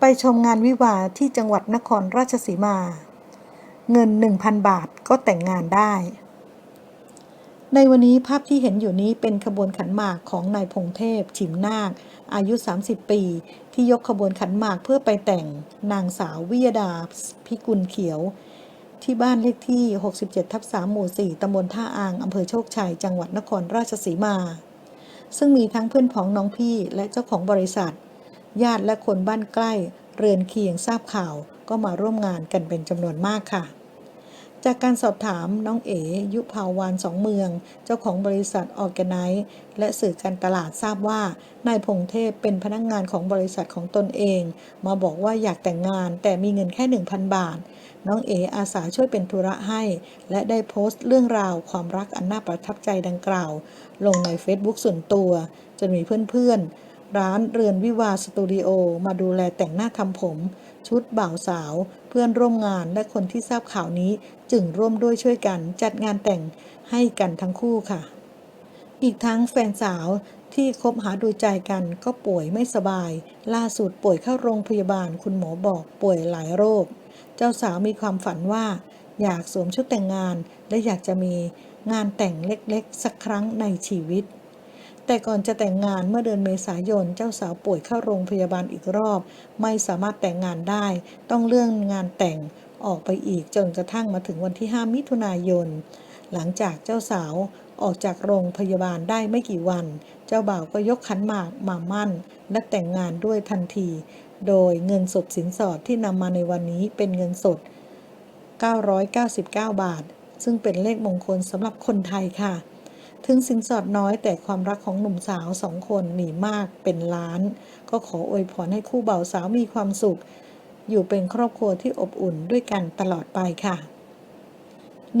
ไปชมงานวิวาที่จังหวัดนครราชสีมา เงิน 1,000 บาทก็แต่งงานได้ ในวันนี้ภาพที่เห็นอยู่นี้เป็นขบวนขันหมากของนายพงเทพ ฉิมนาค อายุ 30 ปี ที่ยกขบวนขันหมากเพื่อไปแต่งนางสาววิยดาพิกุลเขียวที่บ้านเลขที่ 67 ทับ 3 หมู่ 4 ตำบลท่าอาง อำเภอโชคชัย จังหวัดนครราชสีมา ซึ่งมีทั้งเพื่อนพ้องน้องพี่และเจ้าของบริษัท ญาติและคนบ้านใกล้ เรือนเคียงทราบข่าวก็มาร่วมงานกันเป็นจำนวนมากค่ะ จากการสอบถามน้องเอ๋ยุภาวานสองเมือง เจ้าของบริษัทออแกไนซ์และสื่อการตลาดทราบว่านายพงเทพเป็นพนักงงานของบริษัทของตนเอง มาบอกว่าอยากแต่งงานแต่มีเงินแค่ 1,000 บาท น้องเอ๋อาสาช่วยเป็นธุระให้ และได้โพสต์เรื่องราวความรักอันน่าประทับใจดังกล่าว ลงใน Facebook ส่วนตัวจนมีเพื่อนๆ ร้านเรือนวิวาสตูดิโอมาดูแลแต่งหน้าทำผม ชุดบ่าวสาว เพื่อนร่วมงานและคนที่ทราบข่าวนี้จึงร่วมด้วยช่วยกันจัดงานแต่งให้กันทั้งคู่ค่ะ อีกทั้งแฟนสาวที่คบหาดูใจกันก็ป่วยไม่สบาย ล่าสุดป่วยเข้าโรงพยาบาลคุณหมอบอกป่วยหลายโรค เจ้าสาวมีความฝันว่า อยากสวมชุดแต่งงานและอยากจะมีงานแต่งเล็กๆ สักครั้งในชีวิต แต่ก่อนจะแต่งงานเมื่อเดือนเมษายนเจ้าสาวป่วยเข้าโรงพยาบาลอีกรอบ ไม่สามารถแต่งงานได้ ต้องเลื่อนงานแต่งออกไปอีกจนกระทั่งมาถึงวันที่ 5 มิถุนายน หลังจากเจ้าสาวออกจากโรงพยาบาลได้ไม่กี่วัน เจ้าบ่าวก็ยกขันหมากมามั่น และแต่งงานด้วยทันที โดยเงินสดสินสอดที่นำมาในวันนี้เป็นเงินสด 999 บาท ซึ่งเป็นเลขมงคลสำหรับคนไทยค่ะ ถึงสินสอดน้อยแต่ความรักของหนุ่มสาวสองคนมีมากเป็นล้าน ก็ขออวยพรให้คู่บ่าวสาวมีความสุข อยู่เป็นครอบครัวที่อบอุ่นด้วยกันตลอดไปค่ะ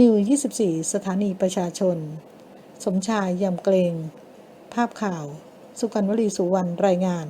นิว 24 สถานีประชาชน สมชายยำเกรง ภาพข่าว สุกันวลีสุวรรณรายงาน